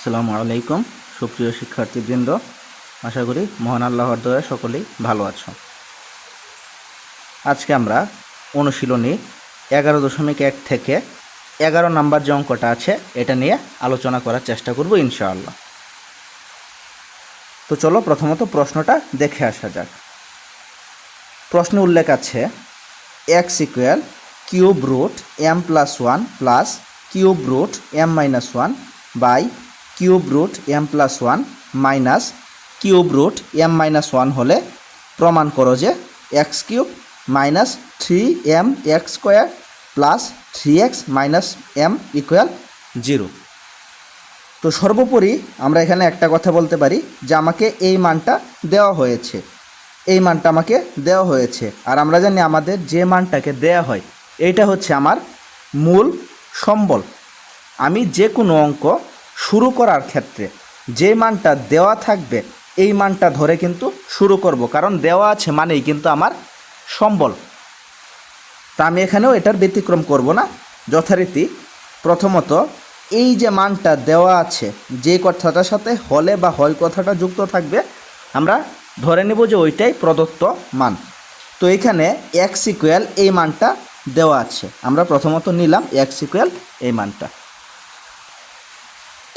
আসসালামু আলাইকুম, সুপ্রিয় শিক্ষার্থীবৃন্দ। আশা করি মহান আল্লাহর দয়া সকলেই ভালো আছো। আজকে আমরা অনুশীলনী এগারো দশমিক এক থেকে এগারো নাম্বার যে অঙ্কটা আছে, এটা নিয়ে আলোচনা করার চেষ্টা করব ইনশাআল্লাহ। তো চলো প্রথমত প্রশ্নটা দেখে আসা যাক। প্রশ্নে উল্লেখ আছে, x equal cube root m plus one plus cube root m minus one by cube root m plus one minus cube root m minus one হলে প্রমাণ করো যে x cube minus three m x square plus three x minus m equal zero. তো সর্বোপরি আমরা এখানে একটা কথা বলতে পারি যে আমাকে এই মানটা দেওয়া হয়েছে। এই মানটা আমাকে দেওয়া হয়েছে। আর আমরা জানি আমাদের যে মানটাকে দেওয়া হয়, এইটা হচ্ছে আমার মূল সম্বল। আমি যে কোনো অঙ্ক শুরু করার ক্ষেত্রে যে মানটা দেওয়া থাকবে, এই মানটা ধরে কিন্তু শুরু করব। কারণ দেওয়া আছে মানেই কিন্তু আমার সম্বল। তা আমি এখানেও এটার ব্যতিক্রম করব না। যথারীতি প্রথমত এই যে মানটা দেওয়া আছে, যে কথাটার সাথে হলে বা হয় কথাটা যুক্ত থাকবে, আমরা ধরে নেব যে ওইটাই প্রদত্ত মান। তো এখানে এক্স ইকুয়াল এই মানটা দেওয়া আছে। আমরা প্রথমত নিলাম এক্স ইকুয়াল এই মানটা।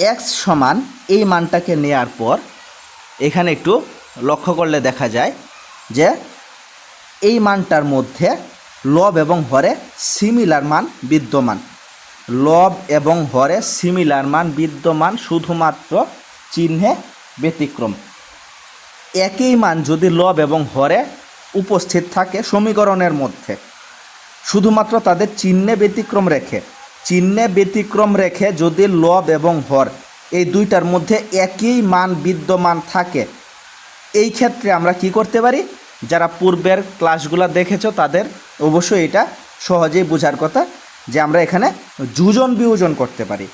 এক্স সমান এই মানটাকে নেয়ার পর এখানে একটু লক্ষ্য করলে দেখা যায় যে এই মানটার মধ্যে লব এবং হরে সিমিলার মান বিদ্যমান। লব এবং হরে সিমিলার মান বিদ্যমান শুধুমাত্র চিহ্নে ব্যতিক্রম। একই মান যদি লব এবং হরে উপস্থিত থাকে সমীকরণের মধ্যে, শুধুমাত্র তাদের চিহ্নে ব্যতিক্রম রেখে চিহ্নে ব্যতিক্রম রেখে যদি লব এবং হর এই দুইটার মধ্যে একই মান বিদ্যমান থাকে। এই ক্ষেত্রে আমরা কি করতে পারি? যারা পূর্বের ক্লাসগুলো দেখেছ তাদের অবশ্যই এটা সহজেই বোঝার কথা যে আমরা এখানে যুজন বিয়োজন করতে পারি।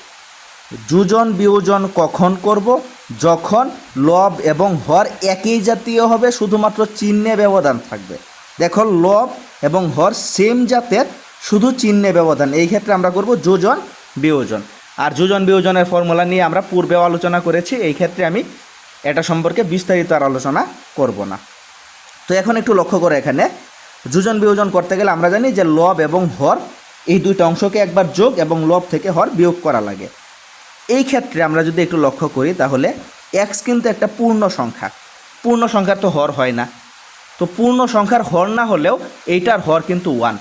যুজন বিয়োজন কখন করব? যখন লব এবং হর একই জাতীয় হবে, শুধুমাত্র চিহ্নে ব্যবধান থাকবে। দেখো, লব এবং হর সেম জাতের শুধু চিহ্নে ব্যবধান, এই ক্ষেত্রে আমরা করব যোজন, বিয়োজন। আর যোজন, বিয়োজনের ফর্মুলা নিয়ে আমরা পূর্বেও আলোচনা করেছি, এই ক্ষেত্রে আমি এটা সম্পর্কে বিস্তারিত আর আলোচনা করব না। তো এখন একটু লক্ষ্য করে এখানে। যোজন, বিয়োজন করতে গেলে আমরা জানি যে লব এবং হর, এই দুইটা অংশকে একবার যোগ এবং লব থেকে হর বিয়োগ করা লাগে। এই ক্ষেত্রে আমরা যদি একটু লক্ষ্য করি, তাহলে এক্স কিন্তু একটা পূর্ণ সংখ্যা। পূর্ণ সংখ্যার তো হর হয় না। তো পূর্ণ সংখ্যার হর না হলেও এইটার হর কিন্তু ওয়ান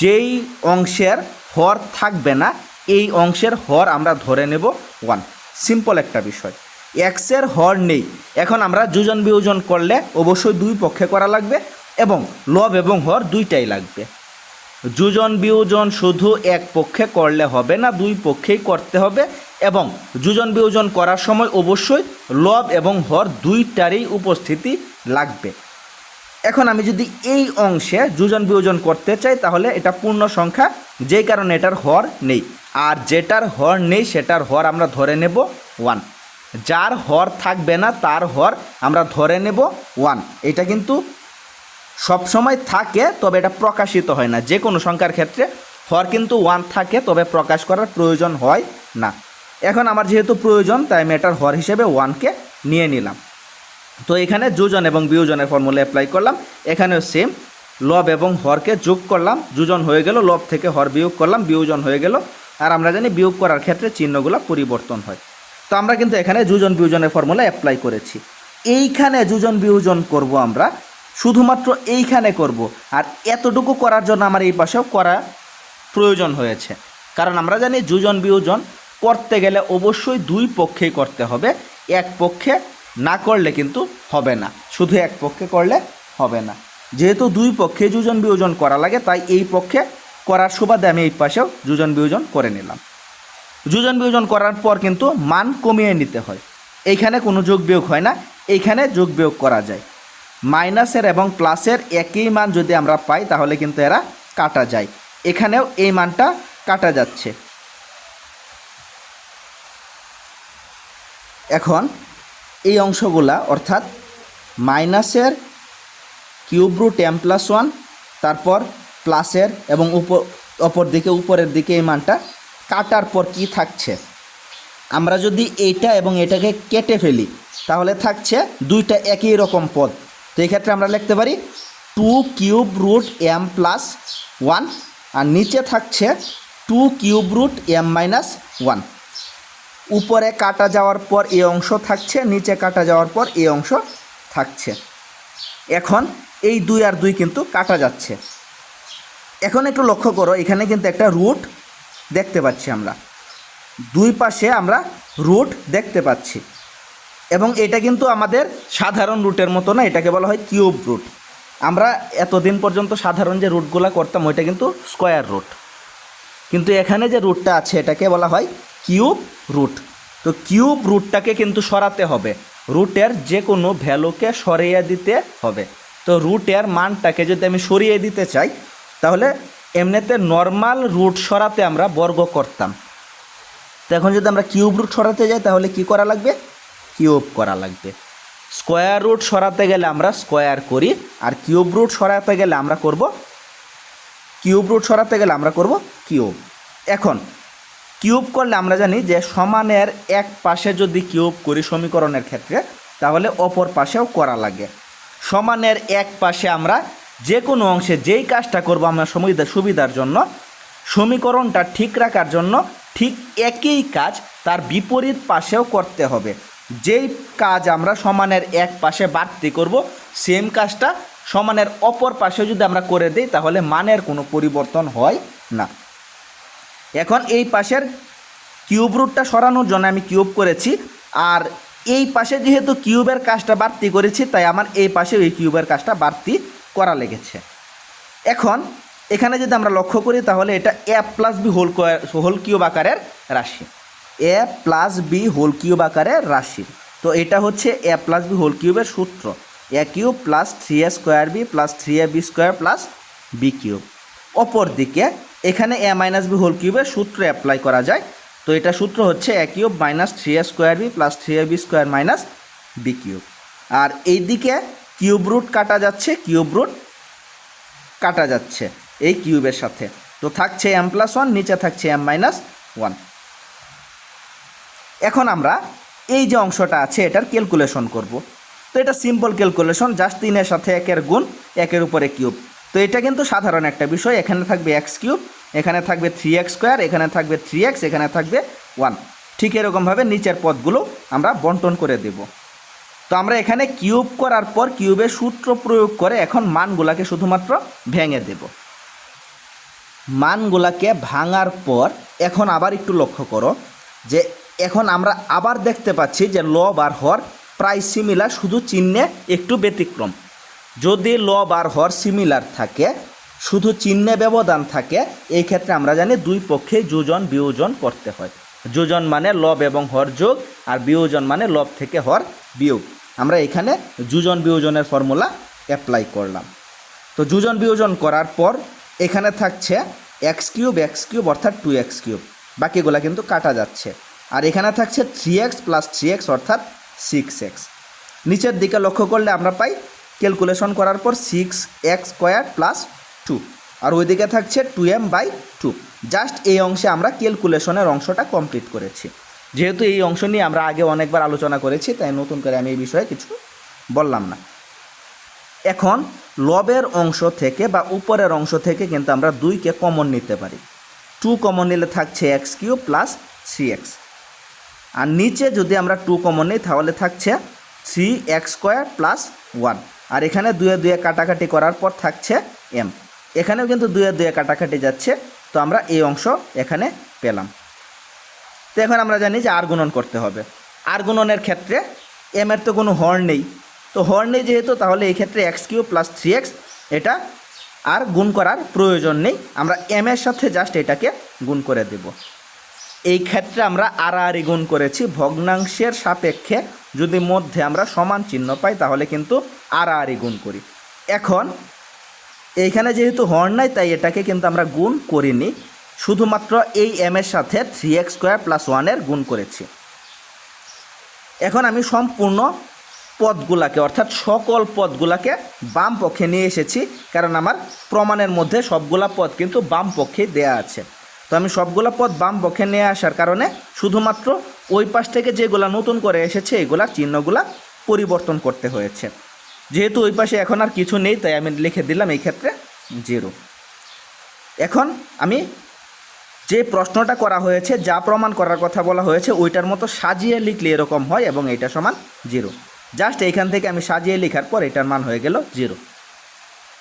যেই অংশের হর থাকবে না, এই অংশের হর আমরা ধরে নেব ওয়ান সিম্পল একটা বিষয়। এক্সের হর নেই। এখন আমরা যোজন বিয়োজন করলে অবশ্যই দুই পক্ষে করা লাগবে এবং লব এবং হর দুইটাই লাগবে। যোজন বিয়োজন শুধু এক পক্ষে করলে হবে না, দুই পক্ষেই করতে হবে এবং যোজন বিয়োজন করার সময় অবশ্যই লব এবং হর দুইটারই উপস্থিতি লাগবে। এখন আমি যদি এই অংশে যোজন বিয়োজন করতে চাই, তাহলে এটা পূর্ণ সংখ্যা, যেই কারণে এটার হর নেই। আর যেটার হর নেই, সেটার হর আমরা ধরে নেব ওয়ান। যার হর থাকবে না, তার হর আমরা ধরে নেব ওয়ান। এটা কিন্তু সবসময় থাকে, তবে এটা প্রকাশিত হয় না। যে কোনো সংখ্যার ক্ষেত্রে হর কিন্তু ওয়ান থাকে, তবে প্রকাশ করার প্রয়োজন হয় না। এখন আমার যেহেতু প্রয়োজন, তাই আমি এটার হর হিসেবে ওয়ানকে নিয়ে নিলাম। তো এখানে যোজন এবং বিয়োজনের ফর্মুলা অ্যাপ্লাই করলাম। এখানেও সেম লব এবং হরকে যোগ করলাম। যোজন হয়ে গেল, লব থেকে হর বিয়োগ করলাম, বিয়োজন হয়ে গেল। আর আমরা জানি বিয়োগ করার ক্ষেত্রে চিহ্নগুলো পরিবর্তন হয়। তো আমরা কিন্তু এখানে যোজন বিয়োজনের ফর্মুলা অ্যাপ্লাই করেছি। এইখানে যোজন বিয়োজন করব আমরা, শুধুমাত্র এইখানে করব। আর এতটুকু করার জন্য আমার এই পাশেও করা প্রয়োজন হয়েছে। কারণ আমরা জানি যোজন বিয়োজন করতে গেলে অবশ্যই দুই পক্ষেই করতে হবে। এক পক্ষে না করলে কিন্তু হবে না। শুধু এক পক্ষে করলে হবে না। যেহেতু দুই পক্ষে যোজন বিয়োজন করা লাগে, তাই এই পক্ষে করার সুবাদে আমি এই পাশেও যোজন বিয়োজন করে নিলাম। যোজন বিয়োজন করার পর কিন্তু মান কমিয়ে নিতে হয়। এইখানে কোনো যোগ বিয়োগ হয় না, এইখানে যোগ বিয়োগ করা যায়। মাইনাসের এবং প্লাসের একই মান যদি আমরা পাই, তাহলে কিন্তু এরা কাটা যায়। এখানেও এই মানটা কাটা যাচ্ছে। এখন এই অংশগুলা, অর্থাৎ মাইনাসের cube root m plus one, তারপর প্লাসের এবং উপর, অপর দিকে, উপরের দিকে এই মানটা কাটার পর কি থাকছে? আমরা যদি এইটা এবং এটাকে কেটে ফেলি, তাহলে থাকছে দুইটা একই রকম পদ। তো এই ক্ষেত্রে আমরা লিখতে পারি two cube root m plus one, আর নিচে থাকছে two cube root m minus one. উপরে কাটা যাওয়ার পর এই অংশ থাকছে, নিচে কাটা যাওয়ার পর এই অংশ থাকছে। এখন এই দুই আর দুই কিন্তু কাটা যাচ্ছে। এখন একটু লক্ষ্য করো, এখানে কিন্তু একটা রুট দেখতে পাচ্ছি আমরা। দুই পাশে আমরা রুট দেখতে পাচ্ছি। এবং এটা কিন্তু আমাদের সাধারণ রুটের মতো না, এটাকে বলা হয় কিউব রুট। আমরা এতদিন পর্যন্ত সাধারণ যে রুটগুলো করতাম, ওইটা কিন্তু স্কোয়ার রুট। কিন্তু এখানে যে রুটটা আছে, এটাকে বলা হয় কিউব রুট তো কিউব রুটটাকে কিন্তু সরাতে হবে। রুটের যে কোনো ভ্যালুকে সরিয়ে দিতে হবে। তো রুটের মানটাকে যদি আমি সরিয়ে দিতে চাই, তাহলে এমনিতে নর্মাল রুট সরাতে আমরা বর্গ করতাম। তো এখন যদি আমরা কিউব রুট সরাতে যাই, তাহলে কি করা লাগবে? কিউব করা লাগবে। স্কোয়ার রুট সরাতে গেলে আমরা স্কোয়ার করি, আর কিউব রুট সরাতে গেলে আমরা করব কিউব রুট সরাতে গেলে আমরা করব কিউব। এখন, কিউব করলে আমরা জানি যে সমানের এক পাশে যদি কিউব করি সমীকরণের ক্ষেত্রে, তাহলে অপর পাশেও করা লাগে। সমানের এক পাশে আমরা যে কোনো অংশে যেই কাজটা করব আমরা সুবিধা সুবিধার জন্য, সমীকরণটা ঠিক রাখার জন্য ঠিক একই কাজ তার বিপরীত পাশেও করতে হবে। যেই কাজ আমরা সমানের এক পাশে বাড়তি করব, সেম কাজটা সমানের অপর পাশে যদি আমরা করে দিই, তাহলে মানের কোনো পরিবর্তন হয় না। এখন এই পাশের কিউব রুটটা সরানোর জন্য আমি কিউব করেছি, আর এই পাশে যেহেতু কিউবের কাজটা বাড়তি করেছি, তাই আমার এই পাশে এই কিউবের কাজটা বাড়তি করা লেগেছে। এখন এখানে যদি আমরা লক্ষ্য করি, তাহলে এটা a plus b whole whole cube আকারের রাশি। A plus b whole cube আকারের রাশি। তো এটা হচ্ছে এ প্লাস বি হোল কিউবের সূত্র। A cube plus three a square b plus three a b square plus b cube. অপর দিকে এখানে এ মাইনাস বি হোল কিউবের সূত্র অ্যাপ্লাই করা যায়। তো এটা সূত্র হচ্ছে a cube minus three a square b plus three a b square minus b cube. আর এই দিকে কিউব রুট কাটা যাচ্ছে, কিউব রুট কাটা যাচ্ছে এই কিউবের সাথে। তো থাকছে এম প্লাস ওয়ান, নিচে থাকছে এম মাইনাস ওয়ান। এখন আমরা এই যে অংশটা আছে, এটার ক্যালকুলেশন করব। তো এটা সিম্পল ক্যালকুলেশন জাস্ট তিনের সাথে একের গুণ, একের উপরে কিউব তো এটা কিন্তু সাধারণ একটা বিষয়, এখানে থাকবে এক্স কিউব এখানে থাকবে থ্রি এক্স স্কোয়ার এখানে থাকবে থ্রি এক্স এখানে থাকবে ওয়ান ঠিক এরকমভাবে নিচের পদগুলো আমরা বন্টন করে দেব। তো আমরা এখানে কিউব করার পর কিউবের সূত্র প্রয়োগ করে এখন মানগুলাকে শুধুমাত্র ভেঙে দেব। মানগুলাকে ভাঙার পর এখন আবার একটু লক্ষ্য করো যে এখন আমরা আবার দেখতে পাচ্ছি যে লব আর হর প্রায় সিমিলার শুধু চিহ্নে একটু ব্যতিক্রম। যদি লব আর হর সিমিলার থাকে, শুধু চিহ্নে ব্যবধান থাকে, এই ক্ষেত্রে আমরা জানি দুই পক্ষে যোজন, বিয়োজন করতে হয়। যোজন মানে লব এবং হর যোগ, আর বিয়োজন মানে লব থেকে হর বিয়োগ। আমরা এখানে যোজন, বিয়োজনের ফর্মুলা অ্যাপ্লাই করলাম। তো যোজন, বিয়োজন করার পর এখানে থাকছে এক্স কিউব এক্স কিউব অর্থাৎ টু এক্স কিউব বাকিগুলা কিন্তু কাটা যাচ্ছে। আর এখানে থাকছে three x plus three x অর্থাৎ সিক্স এক্স নিচের দিকে লক্ষ্য করলে আমরা পাই ক্যালকুলেশন করার পর six x square plus two আর ওইদিকে থাকছে two m by two just এই অংশে আমরা ক্যালকুলেশনের অংশটা কমপ্লিট করেছি। যেহেতু এই অংশ নিয়ে আমরা আগে অনেকবার আলোচনা করেছি, তাই নতুন করে আমি এই বিষয়ে কিছু বললাম না। এখন লবের অংশ থেকে বা উপরের অংশ থেকে কিন্তু আমরা দুইকে কমন নিতে পারি। টু কমন নিলে থাকছে x cube plus three x আর নিচে যদি আমরা টু কমন নিই, তাহলে থাকছে three x square plus one আর এখানে দুয়ে দুয়ে কাটাকাটি করার পর থাকছে এম এখানেও কিন্তু দুয়ে দুয়ে কাটাকাটি যাচ্ছে, তো আমরা এই অংশ এখানে পেলাম। তো এখন আমরা জানি যে আর গুণন করতে হবে। আর গুণনের ক্ষেত্রে এম এর তো কোনো হর নেই। তো হর নেই যেহেতু, তাহলে এই ক্ষেত্রে x cube plus three x এটা আর গুণ করার প্রয়োজন নেই। আমরা এম এর সাথে জাস্ট এটাকে গুণ করে দেব। এই ক্ষেত্রে আমরা আড়াআড়ি গুণ করেছি। ভগ্নাংশের সাপেক্ষে যদি মধ্যে আমরা সমান চিহ্ন পাই, তাহলে কিন্তু আড়াআড়ি গুণ করি। এখন এইখানে যেহেতু হর্ন নাই, তাই এটাকে কিন্তু আমরা গুণ করিনি। শুধুমাত্র এই এম এর সাথে থ্রি এক্স স্কোয়ার প্লাস ওয়ানের গুণ করেছি। এখন আমি সম্পূর্ণ পদগুলাকে, অর্থাৎ সকল পদগুলাকে বাম পক্ষে নিয়ে এসেছি, কারণ আমার প্রমাণের মধ্যে সবগুলা পদ কিন্তু বাম পক্ষে দেয়া আছে। তো আমি সবগুলা পদ বাম পক্ষে নিয়ে আসার কারণে শুধুমাত্র ওই পাশ থেকে যেগুলা নতুন করে এসেছে, এগুলা চিহ্নগুলা পরিবর্তন করতে হয়েছে। যেহেতু ওই পাশে এখন আর কিছু নেই, তাই আমি লিখে দিলাম এই ক্ষেত্রে জিরো। এখন আমি যে প্রশ্নটা করা হয়েছে, যা প্রমাণ করার কথা বলা হয়েছে, ওইটার মতো সাজিয়ে লিখলে এরকম হয় এবং এইটা সমান জিরো। জাস্ট এইখান থেকে আমি সাজিয়ে লেখার পর এটার মান হয়ে গেল জিরো।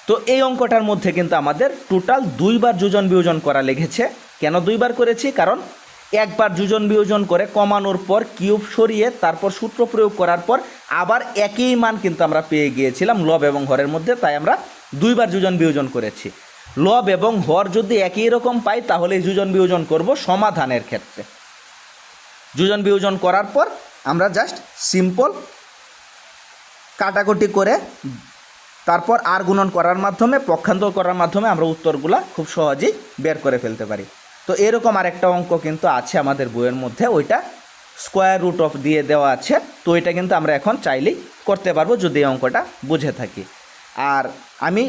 তো এই অঙ্কটার মধ্যে কিন্তু আমাদের টোটাল দুইবার যোজন বিয়োজন করা লেগেছে। কেন দুইবার করেছি? কারণ একবার যোজন বিয়োজন করে কমানোর পর কিউব সরিয়ে তারপর সূত্র প্রয়োগ করার পর আবার একই মান কিন্তু আমরা পেয়ে গিয়েছিলাম লব এবং হরের মধ্যে, তাই আমরা দুইবার যোজন বিয়োজন করেছি। লব এবং হর যদি একই রকম পাই তাহলে যোজন বিয়োজন করব সমাধানের ক্ষেত্রে। যোজন বিয়োজন করার পর আমরা জাস্ট সিম্পল কাটাকুটি করে তারপর আর গুণন করার মাধ্যমে, পক্ষান্তর করার মাধ্যমে আমরা উত্তরগুলা খুব সহজেই বের করে ফেলতে পারি। তো এরকম আরেকটা অঙ্ক কিন্তু আছে আমাদের বইয়ের মধ্যে, ওইটা স্কোয়ার রুট অফ দিয়ে দেওয়া আছে। তো এটা কিন্তু আমরা এখন চাইলেই করতে পারব যদি এই অঙ্কটা বুঝে থাকি। আর আমি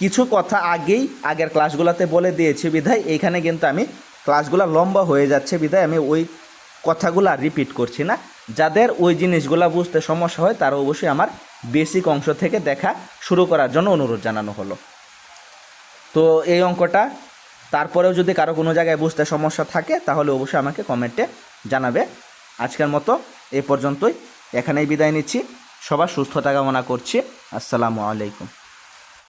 কিছু কথা আগেই আগের ক্লাসগুলোতে বলে দিয়েছি বিধায়, এইখানে কিন্তু আমি ক্লাসগুলো লম্বা হয়ে যাচ্ছে বিধায় আমি ওই কথাগুলো রিপিট করছি না। যাদের ওই জিনিসগুলো বুঝতে সমস্যা হয়, তারা অবশ্যই আমার বেসিক অংশ থেকে দেখা শুরু করার জন্য অনুরোধ জানানো হলো। তো এই অঙ্কটা তারপরেও যদি কারও কোনো জায়গায় বুঝতে সমস্যা থাকে, তাহলে অবশ্যই আমাকে কমেন্টে জানাবে। আজকের মতো এ পর্যন্তই। এখানেই বিদায় নিচ্ছি। সবার সুস্থতা কামনা করছি। আসসালামু আলাইকুম।